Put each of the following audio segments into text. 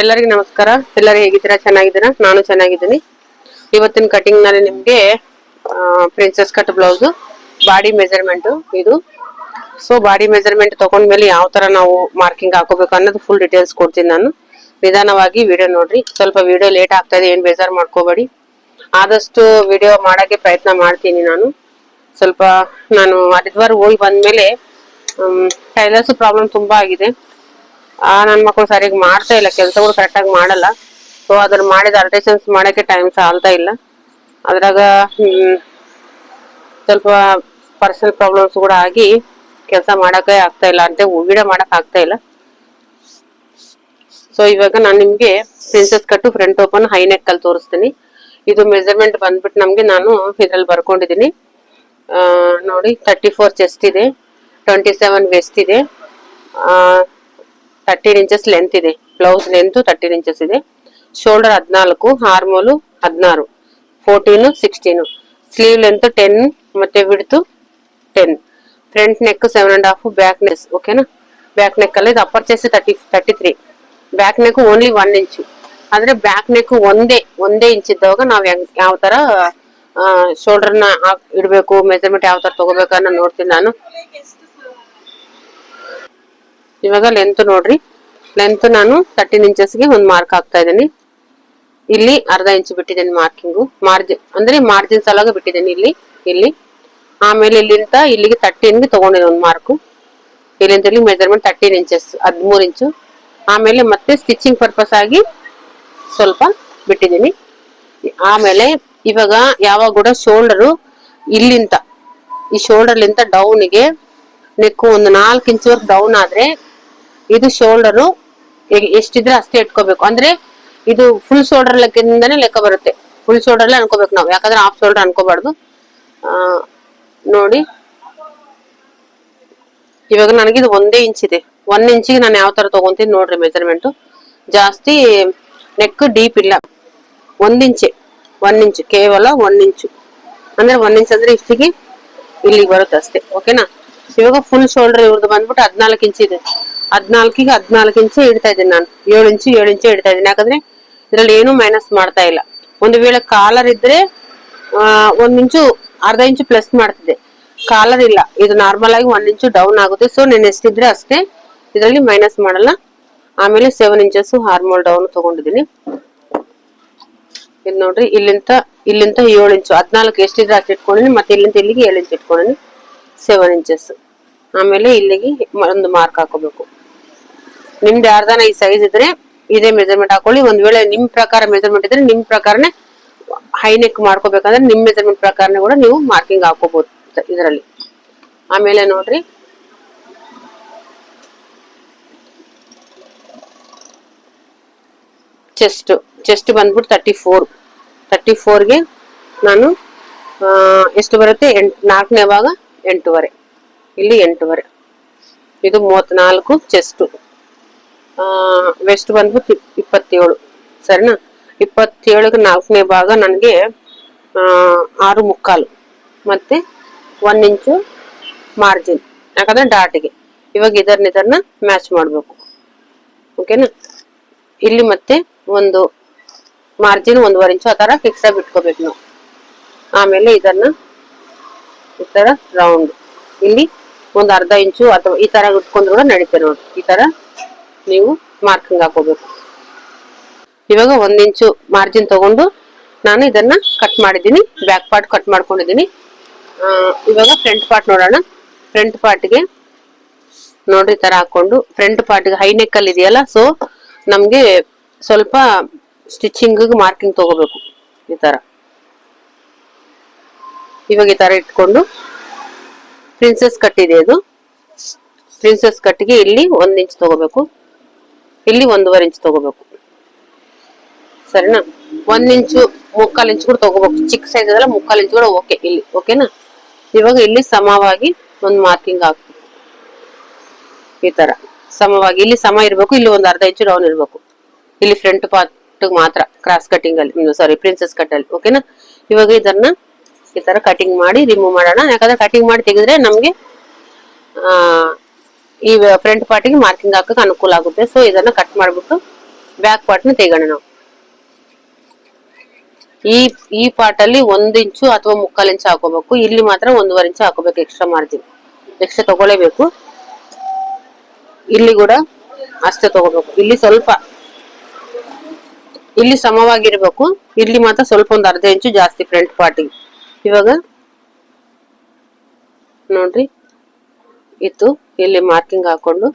ಎಲ್ಲರಿಗೂ ನಮಸ್ಕಾರ. ಎಲ್ಲರೂ ಹೇಗಿದ್ದೀರಾ? ಚೆನ್ನಾಗಿದ್ದೀರಾ? ನಾನು ಚೆನ್ನಾಗಿದ್ದೀನಿ. ಇವತ್ತಿನ ಕಟಿಂಗ್ನಲ್ಲಿ ನಿಮ್ಗೆ princess cut blouse body measurement ಇದು. ಸೊ ಬಾಡಿ ಮೆಜರ್ಮೆಂಟ್ ತಗೊಂಡ್ಮೇಲೆ ಯಾವ ತರ ನಾವು ಮಾರ್ಕಿಂಗ್ ಹಾಕೋಬೇಕು ಅನ್ನೋದು ಫುಲ್ ಡೀಟೇಲ್ಸ್ ಕೊಡ್ತೀನಿ ನಾನು. ನಿಧಾನವಾಗಿ ವಿಡಿಯೋ ನೋಡ್ರಿ. ಸ್ವಲ್ಪ ವಿಡಿಯೋ ಲೇಟ್ ಆಗ್ತಾ ಇದೆ, ಏನ್ ಬೇಜಾರ್ ಮಾಡ್ಕೋಬೇಡಿ. ಆದಷ್ಟು ವಿಡಿಯೋ ಮಾಡೋಕ್ಕೆ ಪ್ರಯತ್ನ ಮಾಡ್ತೀನಿ ನಾನು. ಸ್ವಲ್ಪ ನಾನು ಹರಿದ್ವಾರ ಹೋಗಿ ಬಂದ್ಮೇಲೆ ಟೈಲರ್ಸ್ ಪ್ರಾಬ್ಲಮ್ ತುಂಬಾ ಆಗಿದೆ. ಆ, ನನ್ ಮಕ್ಕಳು ಸರಿಯಾಗಿ ಮಾಡ್ತಾ ಇಲ್ಲ, ಕೆಲಸಗಳು ಕರೆಕ್ಟಾಗಿ ಮಾಡಲ್ಲ. ಸೊ ಅದ್ರ ಮಾಡಿದ ಅಲ್ಟ್ರೇಷನ್ಸ್ ಮಾಡಕ್ಕೆ ಟೈಮ್ ಸಾಲ್ತಾ ಇಲ್ಲ. ಅದ್ರಾಗ ಸ್ವಲ್ಪ ಪರ್ಸನಲ್ ಪ್ರಾಬ್ಲಮ್ಸ್ ಕೂಡ ಆಗಿ ಕೆಲಸ ಮಾಡಕ್ಕೆ ಆಗ್ತಾ ಇಲ್ಲ, ಅಂತ ವಿಡಿಯೋ ಮಾಡಕ್ ಆಗ್ತಾ ಇಲ್ಲ. ಸೊ ಇವಾಗ ನಾನು ನಿಮ್ಗೆ ಪ್ರಿನ್ಸೆಸ್ ಕಟ್ಟು ಫ್ರಂಟ್ ಓಪನ್ ಹೈ ನೆಕ್ ಅಲ್ಲಿ ತೋರಿಸ್ತೀನಿ. ಇದು ಮೆಜರ್ಮೆಂಟ್ ಬಂದ್ಬಿಟ್ಟು ನಮ್ಗೆ ನಾನು ಇದ್ರಲ್ಲಿ ಬರ್ಕೊಂಡಿದ್ದೀನಿ. ನೋಡಿ ತರ್ಟಿ ಫೋರ್ ಚೆಸ್ಟ್ ಇದೆ ಟ್ವೆಂಟಿ ಸೆವೆನ್ ವೆಸ್ಟ್ ಇದೆ ತರ್ಟೀನ್ ಇಂಚಸ್ ಲೆಂತ್ ಇದೆ ಬ್ಲೌಸ್ ಲೆಂತ್ ತರ್ಟೀನ್ ಇಂಚಸ್ ಇದೆ ಶೋಲ್ಡರ್ ಹದಿನಾಲ್ಕು ಹಾರ್ಮೋಲು ಹದಿನಾರು fourteen sixteen sleeve length ten ಮತ್ತೆ ಬಿಡ್ತು ten front neck seven and half back neck ಓಕೆನಾ ಬ್ಯಾಕ್ ನೆಕ್ ಅಲ್ಲಿ ಇದು upper chest thirty thirty three back neck only one inch ಆದ್ರೆ back neck ಒಂದೇ ಒಂದೇ ಇಂಚ್ ಇದ್ದಾಗ ನಾವ್ ಹೆಂಗ್ ಯಾವ ತರ ಶೋಲ್ಡರ್ನ ಹಾಕ್- ಇಡ್ಬೇಕು ಮೆಜರ್ಮೆಂಟ್ ಯಾವ ತರ ತಗೋಬೇಕು ಅನ್ನೋ ನೋಡ್ತೀನಿ ನಾನು ಇವಾಗ ಲೆಂತ್ ನೋಡ್ರಿ. ಲೆಂತ್ ನಾನು ತರ್ಟೀನ್ ಇಂಚಸ್ಗೆ ಒಂದು ಮಾರ್ಕ್ ಹಾಕ್ತಾ ಇದ್ದೀನಿ. ಇಲ್ಲಿ ಅರ್ಧ ಇಂಚ್ ಬಿಟ್ಟಿದ್ದೀನಿ ಮಾರ್ಕಿಂಗು ಮಾರ್ಜಿನ್ ಅಂದ್ರೆ ಮಾರ್ಜಿನ್ ಸಲಾಗ ಬಿಟ್ಟಿದ್ದೀನಿ ಇಲ್ಲಿ ಇಲ್ಲಿ. ಆಮೇಲೆ ಇಲ್ಲಿಂದ ಇಲ್ಲಿಗೆ ತರ್ಟೀನ್ಗೆ ತಗೊಂಡಿದ್ದೀನಿ ಒಂದು ಮಾರ್ಕು ಇಲ್ಲಿಂದ ಇಲ್ಲಿ ಮೆಜರ್ಮೆಂಟ್ ತರ್ಟೀನ್ ಇಂಚಸ್ ಹದಿಮೂರು ಇಂಚು ಆಮೇಲೆ ಮತ್ತೆ ಸ್ಟಿಚಿಂಗ್ ಪರ್ಪಸ್ ಆಗಿ ಸ್ವಲ್ಪ ಬಿಟ್ಟಿದ್ದೀನಿ. ಆಮೇಲೆ ಇವಾಗ ಯಾವಾಗ ಕೂಡ ಶೋಲ್ಡರು ಇಲ್ಲಿಂದ, ಈ ಶೋಲ್ಡರ್ಲಿಂದ ಡೌನಿಗೆ ನೆಕ್ಕು ಒಂದು ನಾಲ್ಕು ಇಂಚ್ ಡೌನ್ ಆದ್ರೆ ಇದು ಶೋಲ್ಡರು ಎಷ್ಟಿದ್ರೆ ಅಷ್ಟೇ ಇಟ್ಕೋಬೇಕು. ಅಂದ್ರೆ ಇದು ಫುಲ್ ಶೋಲ್ಡರ್ ಲೆಕ್ಕದಿಂದಾನೇ ಲೆಕ್ಕ ಬರುತ್ತೆ. ಫುಲ್ ಶೋಲ್ಡರ್ ಅನ್ಕೋಬೇಕು ನಾವು. ಯಾಕಂದ್ರೆ ಹಾಫ್ ಶೋಲ್ಡರ್ ಅನ್ಕೋಬಾರ್ದು. ನೋಡಿ. ಇವಾಗ ನನಗೆ ಇದು ಒಂದೇ ಇಂಚ್ ಇದೆ. ಒನ್ ಇಂಚಿಗೆ ನಾನು ಯಾವ ತರ ತಗೊಂತೀನಿ ನೋಡ್ರಿ ಮೆಜರ್ಮೆಂಟ್ ಜಾಸ್ತಿ ನೆಕ್ ಡೀಪ್ ಇಲ್ಲ. ಒಂದ್ ಇಂಚೆ ಒನ್ ಇಂಚು ಕೇವಲ ಒನ್ ಇಂಚು ಅಂದ್ರೆ ಒನ್ ಇಂಚ್ ಅಂದ್ರೆ ಇಷ್ಟಿಗೆ ಇಲ್ಲಿಗೆ ಬರುತ್ತೆ ಅಷ್ಟೇ. ಓಕೆನಾ ಇವಾಗ ಫುಲ್ ಶೋಲ್ಡರ್ ಇವ್ರದ್ದು ಬಂದ್ಬಿಟ್ಟು ಹದಿನಾಲ್ಕು ಇಂಚ್ ಇದೆ. ಹದ್ನಾಲ್ಕಿಗೆ ಹದ್ನಾಲ್ಕು ಇಂಚು ಇಡ್ತಾ ಇದ್ದೀನಿ ನಾನು. ಏಳು ಇಂಚು ಏಳು ಇಂಚು ಇಡ್ತಾ ಇದ್ದೀನಿ. ಯಾಕಂದ್ರೆ ಇದರಲ್ಲಿ ಏನು ಮೈನಸ್ ಮಾಡ್ತಾ ಇಲ್ಲ. ಒಂದು ವೇಳೆ ಕಾಲರ್ ಇದ್ರೆ ಒಂದು ಇಂಚು, ಅರ್ಧ ಇಂಚು ಪ್ಲಸ್ ಮಾಡ್ತಿದ್ದೆ. ಕಾಲರ್ ಇಲ್ಲ. ಇದು ನಾರ್ಮಲ್ ಆಗಿ ಒಂದ್ ಇಂಚು ಡೌನ್ ಆಗುತ್ತೆ. ಸೊ ನೆನೆ ಎಷ್ಟಿದ್ರೆ ಅಷ್ಟೇ ಇದರಲ್ಲಿ ಮೈನಸ್ ಮಾಡಲ್ಲ. ಆಮೇಲೆ ಸೆವೆನ್ ಇಂಚಸ್ ಹಾರ್ಮೋಲ್ ಡೌನ್ ತಗೊಂಡಿದ್ದೀನಿ. ಇದು ನೋಡ್ರಿ ಇಲ್ಲಿಂದ ಇಲ್ಲಿಂದ ಏಳು ಇಂಚು. ಹದ್ನಾಲ್ಕು ಎಷ್ಟಿದ್ರೆ ಅಷ್ಟು ಇಟ್ಕೊಂಡಿನಿ, ಮತ್ತೆ ಇಲ್ಲಿಂದ ಇಲ್ಲಿಗೆ ಏಳು ಇಂಚು ಇಟ್ಕೊಂಡಿನಿ. ಸೆವೆನ್ ಇಂಚಸ್ ಆಮೇಲೆ ಇಲ್ಲಿಗೆ ಒಂದು ಮಾರ್ಕ್ ಹಾಕೋಬೇಕು. ನಿಮ್ದು ಯಾರ್ದಾನ ಈ ಸೈಜ್ ಇದ್ರೆ ಇದೇ ಮೆಜರ್ಮೆಂಟ್ ಹಾಕೊಳ್ಳಿ. ಒಂದ್ ವೇಳೆ ನಿಮ್ ಪ್ರಕಾರ ಮೆಜರ್ಮೆಂಟ್ ಇದ್ರೆ ನಿಮ್ ಪ್ರಕಾರನೇ ಹೈನೆಕ್ ಮಾಡ್ಕೋಬೇಕಂದ್ರೆ ನಿಮ್ ಮೆಜರ್ಮೆಂಟ್ ಪ್ರಕಾರನೇ ಕೂಡ ನೀವು ಮಾರ್ಕಿಂಗ್ ಹಾಕೋಬಹುದು ಇದರಲ್ಲಿ. ಆಮೇಲೆ ನೋಡ್ರಿ. ಚೆಸ್ಟ್ ಚೆಸ್ಟ್ ಬಂದ್ಬಿಟ್ಟು ತರ್ಟಿ ಫೋರ್ ತರ್ಟಿ ಫೋರ್ಗೆ ನಾನು ಎಷ್ಟು ಬರುತ್ತೆ? ಎಂಟ್, ನಾಲ್ಕನೇ ಭಾಗ ಎಂಟೂವರೆ. ಇಲ್ಲಿ ಎಂಟೂವರೆ. ಇದು ಮೂವತ್ನಾಲ್ಕು ಚೆಸ್ಟು ವೆಸ್ಟ್ ಬಂದ್ಬಿಟ್ಟು ಇಪ್- ಇಪ್ಪತ್ತೇಳು. ಸರಿನಾ? ಇಪ್ಪತ್ತೇಳಕ್ಕೆ ನಾಲ್ಕನೇ ಭಾಗ ನನಗೆ ಆರು ಮುಕ್ಕಾಲು. ಮತ್ತೆ ಒನ್ ಇಂಚು ಮಾರ್ಜಿನ್ ಯಾಕಂದ್ರೆ ಡಾಟಿಗೆ ಇವಾಗ ಇದನ್ನ ಇದನ್ನ ಮ್ಯಾಚ್ ಮಾಡಬೇಕು. ಓಕೆನಾ ಇಲ್ಲಿ ಮತ್ತೆ ಒಂದು ಮಾರ್ಜಿನ್ ಒಂದೂವರೆ ಇಂಚು ಆ ಥರ ಫಿಕ್ಸ್ ಆಗಿ ಬಿಟ್ಕೋಬೇಕು ನಾವು. ಆಮೇಲೆ ಇದನ್ನ ಈ ಥರ ರೌಂಡ್ ಇಲ್ಲಿ ಒಂದು ಅರ್ಧ ಇಂಚು ಅಥವಾ ಈ ಥರ ಇಟ್ಕೊಂಡ್ರು ಕೂಡ ನಡೀತೆ ನೋಡಿ. ಈ ತರ ನೀವು ಮಾರ್ಕಿಂಗ್ ಹಾಕೋಬೇಕು. ಇವಾಗ ಒಂದ್ ಇಂಚು ಮಾರ್ಜಿನ್ ತಗೊಂಡು ನಾನು ಇದನ್ನ ಕಟ್ ಮಾಡಿದ್ದೀನಿ ಬ್ಯಾಕ್ ಪಾರ್ಟ್ ಕಟ್ ಮಾಡ್ಕೊಂಡಿದ್ದೀನಿ. ಇವಾಗ ಫ್ರಂಟ್ ಪಾರ್ಟ್ ನೋಡೋಣ. ಫ್ರಂಟ್ ಪಾರ್ಟ್ಗೆ ನೋಡ್ರಿ ತರ ಹಾಕೊಂಡು ಫ್ರಂಟ್ ಪಾರ್ಟ್ಗೆ ಹೈ ನೆಕ್ ಅಲ್ಲಿ ಇದೆಯಲ್ಲ ಸೊ ನಮ್ಗೆ ಸ್ವಲ್ಪ ಸ್ಟಿಚಿಂಗ್ ಮಾರ್ಕಿಂಗ್ ತಗೋಬೇಕು ಈ ತರ. ಇವಾಗ ಈ ತರ ಇಟ್ಕೊಂಡು ಪ್ರಿನ್ಸೆಸ್ ಕಟ್ ಇದೆ ಇದು. ಪ್ರಿನ್ಸೆಸ್ ಕಟ್ಗೆ ಇಲ್ಲಿ ಒಂದ್ ಇಂಚ್ ತಗೋಬೇಕು. ಇಲ್ಲಿ ಒಂದೂವರೆ ಇಂಚ್ ತಗೋಬೇಕು. ಸರಿನಾ? ಒಂದ್ ಇಂಚು ಮುಕ್ಕಾಲ್ ಇಂಚ್ ಕೂಡ ತಗೋಬೇಕು. ಚಿಕ್ಕ ಸೈಜ್ ಅದಲ್ಲ, ಮುಕ್ಕಾಲ್ ಇಂಚ್ ಕೂಡ ಓಕೆ ಇಲ್ಲಿ ಓಕೆನಾ ಇವಾಗ ಇಲ್ಲಿ ಸಮವಾಗಿ ಒಂದ್ ಮಾರ್ಕಿಂಗ್ ಹಾಕ್ಬೇಕು ಈ ತರ. ಸಮವಾಗಿ, ಇಲ್ಲಿ ಸಮ ಇರ್ಬೇಕು, ಇಲ್ಲಿ ಒಂದ್ ಅರ್ಧ ಇಂಚು ಡೌನ್ ಇರ್ಬೇಕು. ಇಲ್ಲಿ ಫ್ರಂಟ್ ಪಾರ್ಟ್ ಮಾತ್ರ ಕ್ರಾಸ್ ಕಟಿಂಗ್ ಅಲ್ಲಿ ಸಾರಿ ಪ್ರಿನ್ಸಸ್ ಕಟ್ ಅಲ್ಲಿ ಓಕೆನಾ ಇವಾಗ ಇದನ್ನ ಈ ತರ ಕಟಿಂಗ್ ಮಾಡಿ ರಿಮೂವ್ ಮಾಡೋಣ. ಯಾಕಂದ್ರೆ ಕಟಿಂಗ್ ಮಾಡಿ ತೆಗೆದ್ರೆ ನಮ್ಗೆ, ಆ ಈ ಫ್ರಂಟ್ ಪಾರ್ಟಿಗೆ ಮಾರ್ಕಿಂಗ್ ಹಾಕಕ್ ಅನುಕೂಲ ಆಗುತ್ತೆ. ಸೊ ಇದನ್ನ ಕಟ್ ಮಾಡ್ಬಿಟ್ಟು ಬ್ಯಾಕ್ ಪಾರ್ಟ್ ತೆಗೋಣ ನಾವು. ಈ ಈ ಪಾರ್ಟಲ್ಲಿ ಅಲ್ಲಿ ಇಂಚು ಅಥವಾ ಮುಕ್ಕಾಲ್ ಇಂಚು ಹಾಕೋಬೇಕು. ಇಲ್ಲಿ ಮಾತ್ರ ಒಂದೂವರೆ ಇಂಚು ಹಾಕೋಬೇಕು ಎಕ್ಸ್ಟ್ರಾ ಮಾರ್ಜಿನ್ ಎಕ್ಸ್ಟ್ರಾ ತಗೊಳ್ಳೇಬೇಕು. ಇಲ್ಲಿ ಕೂಡ ಅಷ್ಟೇ ತಗೋಬೇಕು ಇಲ್ಲಿ ಸ್ವಲ್ಪ, ಇಲ್ಲಿ ಸಮವಾಗಿರ್ಬೇಕು. ಇಲ್ಲಿ ಮಾತ್ರ ಸ್ವಲ್ಪ ಒಂದು ಅರ್ಧ ಇಂಚು ಜಾಸ್ತಿ ಫ್ರಂಟ್ ಪಾರ್ಟಿಗೆ ಇವಾಗ ನೋಡ್ರಿ. ಇತ್ತು ಇಲ್ಲಿ ಮಾರ್ಕಿಂಗ್ ಹಾಕೊಂಡು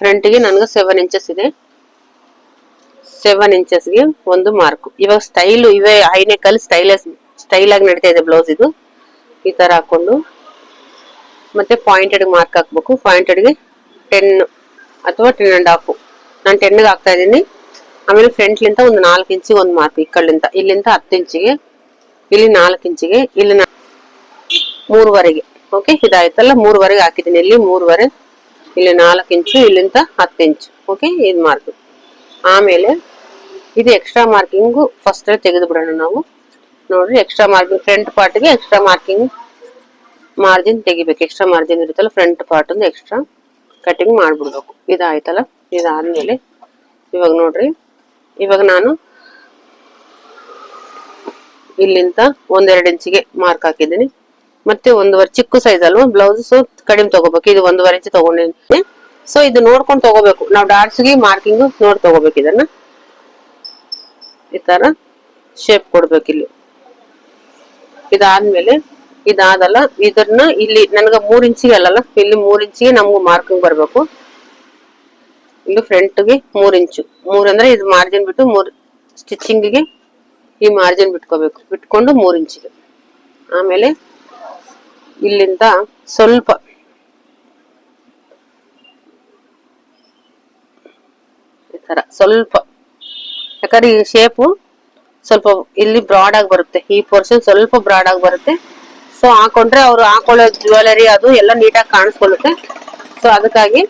ಫ್ರಂಟ್ಗೆ ನನಗೆ ಸೆವೆನ್ ಇಂಚಸ್ ಇದೆ ಸೆವೆನ್ ಇಂಚಸ್ಗೆ ಒಂದು ಮಾರ್ಕ್ ಇವಾಗ ಸ್ಟೈಲ್ ಇವೇ ಐನೆಕಲ್ ಸ್ಟೈಲಸ್ ಸ್ಟೈಲ್ ಆಗಿ ನಡೀತಾ ಇದೆ ಬ್ಲೌಸ್ ಇದು ಈ ತರ ಹಾಕೊಂಡು ಮತ್ತೆ ಪಾಯಿಂಟೆಡ್ ಮಾರ್ಕ್ ಹಾಕ್ಬೇಕು ಪಾಯಿಂಟೆಡ್ಗೆ ಟೆನ್ ಅಥವಾ ಟೆನ್ ಅಂಡ್ ಹಾಫ್ ನಾನು ಟೆನ್ಗೆ ಹಾಕ್ತಾ ಇದ್ದೀನಿ ಆಮೇಲೆ ಫ್ರಂಟ್ಲಿಂದ ಒಂದು ನಾಲ್ಕು ಇಂಚಿಗೆ ಒಂದು ಮಾರ್ಕ್ ಈ ಕಡೆಯಿಂದ ಇಲ್ಲಿಂದ ಹತ್ತು ಇಂಚಿಗೆ ಇಲ್ಲಿ ನಾಲ್ಕು ಇಂಚಿಗೆ ಇಲ್ಲಿ ನಾ- ಮೂರುವರೆಗೆ ಓಕೆ ಇದಾಯ್ತಲ್ಲ, ಮೂರುವರೆಗೆ ಹಾಕಿದ್ದೀನಿ. ಇಲ್ಲಿ ಮೂರುವರೆ, ಇಲ್ಲಿ ನಾಲ್ಕು ಇಂಚು, ಇಲ್ಲಿಂದ ಹತ್ತು ಇಂಚು. ಓಕೆ ಇದು ಮಾರ್ಕ್ ಆಮೇಲೆ ಇದು ಎಕ್ಸ್ಟ್ರಾ ಮಾರ್ಕಿಂಗು ಫಸ್ಟ್ ತೆಗೆದು ಬಿಡೋಣ ನಾವು. ನೋಡ್ರಿ ಎಕ್ಸ್ಟ್ರಾ ಮಾರ್ಕಿಂಗ್ ಫ್ರಂಟ್ ಪಾರ್ಟ್ಗೆ ಎಕ್ಸ್ಟ್ರಾ ಮಾರ್ಕಿಂಗ್ ಮಾರ್ಜಿನ್ ತೆಗಿಬೇಕು. ಎಕ್ಸ್ಟ್ರಾ ಮಾರ್ಜಿನ್ ಇರುತ್ತಲ್ಲ ಫ್ರಂಟ್ ಪಾರ್ಟ್ ಒಂದು ಎಕ್ಸ್ಟ್ರಾ ಕಟಿಂಗ್ ಮಾಡಿಬಿಡ್ಬೇಕು. ಇದಾಯ್ತಲ್ಲ, ಇದಾದ್ಮೇಲೆ ಇವಾಗ ನೋಡ್ರಿ, ಇವಾಗ ನಾನು ಇಲ್ಲಿಂದ ಒಂದೆರಡು ಇಂಚಿಗೆ ಮಾರ್ಕ್ ಹಾಕಿದ್ದೀನಿ. ಮತ್ತೆ ಒಂದೂವರೆ ಚಿಕ್ಕ ಸೈಜ್ ಅಲ್ವಾ ಬ್ಲೌಸ್ ಕಡಿಮೆ ತಗೋಬೇಕು. ಇದು ಒಂದೂವರೆ ಇಂಚ್ ತಗೊಂಡಿದ್ದೀನಿ ಸೊ ಇದು ನೋಡ್ಕೊಂಡು ತಗೋಬೇಕು. ನಾವು ಡಾಟ್ಸ್ಗೆ ಮಾರ್ಕಿಂಗ್ ನೋಡಿ ತಗೋಬೇಕು ಇದನ್ನ. ಈ ತರ ಶೇಪ್ ಕೊಡ್ಬೇಕು ಇಲ್ಲಿ. ಇದಾದ್ಮೇಲೆ ಇದಾದಲ್ಲ, ಇದನ್ನ ಇಲ್ಲಿ ನನಗೆ ಮೂರ್ ಇಂಚಿಗೆ ಅಲ್ಲಲ್ಲ, ಇಲ್ಲಿ ಮೂರ್ ಇಂಚಿಗೆ ನಮ್ಗೆ ಮಾರ್ಕಿಂಗ್ ಬರ್ಬೇಕು. ಇಲ್ಲಿ ಫ್ರಂಟ್ಗೆ ಮೂರ್ ಇಂಚು ಮೂರ್ ಅಂದ್ರೆ ಇದು ಮಾರ್ಜಿನ್ ಬಿಟ್ಟು ಮೂರ್ ಸ್ಟಿಚಿಂಗಿಗೆ ಈ ಮಾರ್ಜಿನ್ ಬಿಟ್ಕೋಬೇಕು. ಬಿಟ್ಕೊಂಡು ಮೂರ್ ಇಂಚಿಗೆ ಆಮೇಲೆ ಇಲ್ಲಿಂದ ಸ್ವಲ್ಪ ಈ ತರ ಸ್ವಲ್ಪ. ಯಾಕಂದ್ರೆ ಈ ಶೇಪು ಸ್ವಲ್ಪ ಇಲ್ಲಿ ಬ್ರಾಡ್ ಆಗಿ ಬರುತ್ತೆ. ಈ ಪೋರ್ಷನ್ ಸ್ವಲ್ಪ ಬ್ರಾಡ್ ಆಗಿ ಬರುತ್ತೆ. ಸೊ ಹಾಕೊಂಡ್ರೆ ಅವ್ರು ಹಾಕೊಳ್ಳೋ ಜ್ಯುವೆಲರಿ ಅದು ಎಲ್ಲ ನೀಟಾಗಿ ಕಾಣಿಸ್ಕೊಳ್ಳುತ್ತೆ. ಸೊ ಅದಕ್ಕಾಗಿ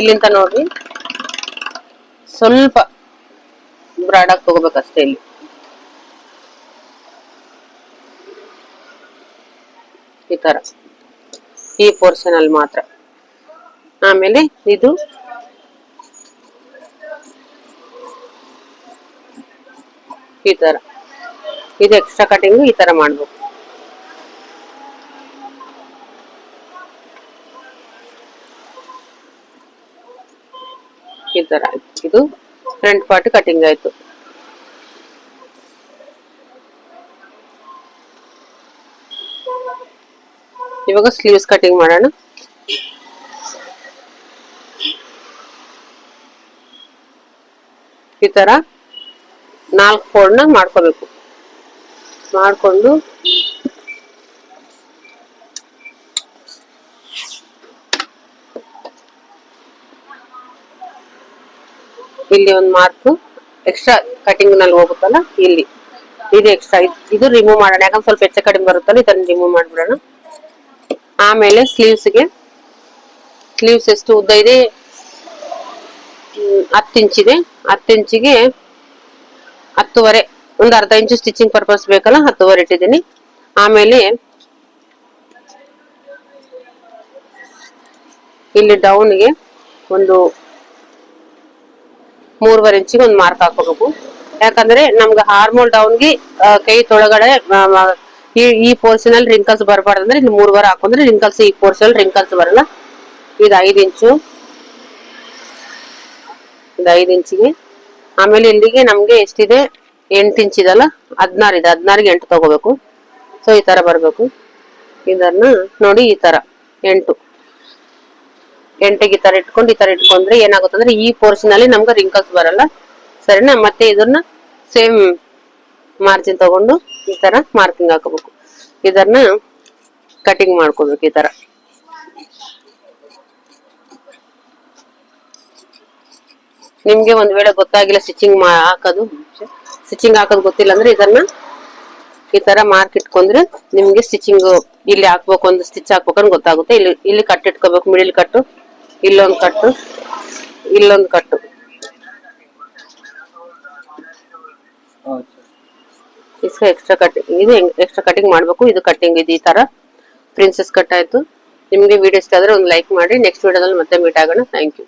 ಇಲ್ಲಿಂದ ನೋಡ್ರಿ. ಸ್ವಲ್ಪ ಬ್ರಾಡ್ ಆಗಿ ತಗೋಬೇಕಷ್ಟೇ ಇಲ್ಲಿ. ಈ ತರ. ಈ ಪೋರ್ಷನ್ ಅಲ್ಲಿ ಮಾತ್ರ. ಆಮೇಲೆ ಇದು ಈ ತರ. ಇದು ಎಕ್ಸ್ಟ್ರಾ ಕಟಿಂಗ್ ಈ ತರ ಮಾಡಬೇಕು. ಈ ತರ ಇದು ಫ್ರಂಟ್ ಪಾರ್ಟ್ ಕಟಿಂಗ್ ಆಯ್ತು. ಇವಾಗ ಸ್ಲೀವ್ಸ್ ಕಟಿಂಗ್ ಮಾಡೋಣ. ಈ ತರ ನಾಲ್ಕು ಫೋಲ್ಡ್ನ ಮಾಡ್ಕೋಬೇಕು. ಮಾಡ್ಕೊಂಡು ಇಲ್ಲಿ ಒಂದು ಮಾರ್ಕ್ ಎಕ್ಸ್ಟ್ರಾ ಕಟಿಂಗ್ನಲ್ಲಿ ಹೋಗುತ್ತಲ್ಲ ಇಲ್ಲಿ. ಇದು ಎಕ್ಸ್ಟ್ರಾ ಇದು ರಿಮೂವ್ ಮಾಡೋಣ. ಯಾಕಂದ್ರೆ ಸ್ವಲ್ಪ ಹೆಚ್ಚು ಕಡಿಮೆ ಬರುತ್ತಲ್ಲ ಇದನ್ನ ರಿಮೂವ್ ಮಾಡ್ಬಿಡೋಣ. ಆಮೇಲೆ ಸ್ಲೀವ್ಸ್ಗೆ. ಸ್ಲೀವ್ಸ್ ಎಷ್ಟು ಉದ್ದ ಇದೆ? ಹತ್ತು ಇಂಚಿದೆ ಹತ್ತು ಇಂಚಿಗೆ ಹತ್ತುವರೆ, ಒಂದು ಅರ್ಧ ಇಂಚು ಸ್ಟಿಚಿಂಗ್ ಪರ್ಪಸ್ ಬೇಕಲ್ಲ, ಹತ್ತುವರೆ ಇಟ್ಟಿದ್ದೀನಿ. ಆಮೇಲೆ ಇಲ್ಲಿ ಡೌನ್ಗೆ ಒಂದು ಮೂರುವರೆ ಇಂಚಿಗೆ ಒಂದು ಮಾರ್ಕ್ ಹಾಕೋಬೇಕು ಯಾಕಂದ್ರೆ ನಮ್ಗೆ ಹಾರ್ಮೋಲ್ ಡೌನ್ಗೆ ಕೈ ತೊಳಗಡೆ ಈ ಈ ಪೋರ್ಷನ್ ಅಲ್ಲಿ ರಿಂಕಲ್ಸ್ ಬರಬಾರ್ದು ಅಂದ್ರೆ ಇಲ್ಲಿ ವಾರ ಹಾಕೊಂಡ್ರೆ ರಿಂಕಲ್ಸ್ ಈ ಪೋರ್ಷನ್ ಅಲ್ಲಿ ರಿಂಕಲ್ಸ್ ಬರಲ್ಲ. ಇದು ಐದು ಇಂಚು. ಇದು ಐದು ಇಂಚಿಗೆ. ಆಮೇಲೆ ಇಲ್ಲಿಗೆ ನಮ್ಗೆ ಎಷ್ಟಿದೆ? ಎಂಟು ಇಂಚ್ ಇದಲ್ಲ? ಹದಿನಾರು ಇದೆ. ಹದಿನಾರಿಗೆ ಎಂಟು ತಗೋಬೇಕು. ಸೊ ಈ ತರ ಬರಬೇಕು. ಇದನ್ನ ನೋಡಿ ಈ ತರ. ಎಂಟು. ಎಂಟಿಗೆ ಈ ತರ ಇಟ್ಕೊಂಡು, ಈ ತರ ಇಟ್ಕೊಂಡ್ರೆ ಏನಾಗುತ್ತೆ ಅಂದ್ರೆ ಈ ಪೋರ್ಷನ್ ಅಲ್ಲಿ ನಮ್ಗೆ ರಿಂಕಲ್ಸ್ ಬರಲ್ಲ. ಸರಿನಾ? ಮತ್ತೆ ಇದನ್ನ ಸೇಮ್ ಮಾರ್ಜಿನ್ ತಗೊಂಡು ಈ ತರ ಮಾರ್ಕಿಂಗ್ ಹಾಕೋಬೇಕು. ಇದನ್ನ ಕಟಿಂಗ್ ಮಾಡ್ಕೋಬೇಕು ಈ ತರ. ನಿಮ್ಗೆ ಒಂದ್ ವೇಳೆ ಗೊತ್ತಾಗಿಲ್ಲ ಸ್ಟಿಚಿಂಗ್ ಹಾಕೋದು. ಸ್ಟಿಚಿಂಗ್ ಹಾಕೋದು ಗೊತ್ತಿಲ್ಲ ಅಂದ್ರೆ ಇದನ್ನ ಈ ತರ ಮಾರ್ಕ್ ಇಟ್ಕೊಂಡ್ರೆ ನಿಮ್ಗೆ ಸ್ಟಿಚಿಂಗ್ ಇಲ್ಲಿ ಹಾಕ್ಬೇಕು, ಒಂದು ಸ್ಟಿಚ್ ಹಾಕ್ಬೇಕಂದ್ರೆ ಗೊತ್ತಾಗುತ್ತೆ. ಇಲ್ಲಿ ಇಲ್ಲಿ ಕಟ್ ಇಟ್ಕೋಬೇಕು ಮಿಡಿಲ್ ಕಟ್ಟು ಇಲ್ಲೊಂದು ಕಟ್ಟು ಇಲ್ಲೊಂದು ಕಟ್ಟು ಇಸ್ಕ ಎಕ್ಸ್ಟ್ರಾ ಕಟಿಂಗ್ ಇದು ಎಕ್ಸ್ಟ್ರಾ ಕಟಿಂಗ್ ಮಾಡಬೇಕು? ಇದು ಕಟಿಂಗ್ ಇದು ಈ ತರ ಪ್ರಿನ್ಸೆಸ್ ಕಟ್ ಆಯ್ತು. ನಿಮಗೆ ವಿಡಿಯೋ ಇಷ್ಟ ಆದ್ರೆ ಒಂದು ಲೈಕ್ ಮಾಡಿ ನೆಕ್ಸ್ಟ್ ವಿಡಿಯೋದಲ್ಲಿ ಮತ್ತೆ ಮೀಟ್ ಆಗೋಣ. Thank you